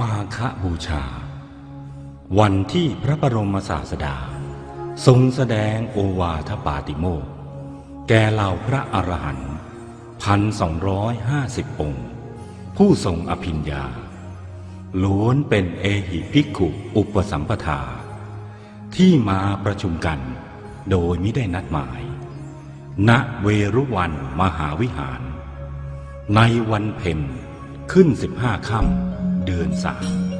มาคบูชา วันที่พระบรมศาสดา ทรงแสดงโอวาทปาติโมกข์แก่เหล่าพระอรหันต์พันสองร้อยห้าสิบองค์ ผู้ทรงอภิญญา ล้วนเป็นเอหิภิกขุอุปสัมปทา ที่มาประชุมกันโดยมิได้นัดหมาย ณเวรุวันมหาวิหาร ในวันเพ็ญขึ้นสิบห้าค่ำ เดือนสาม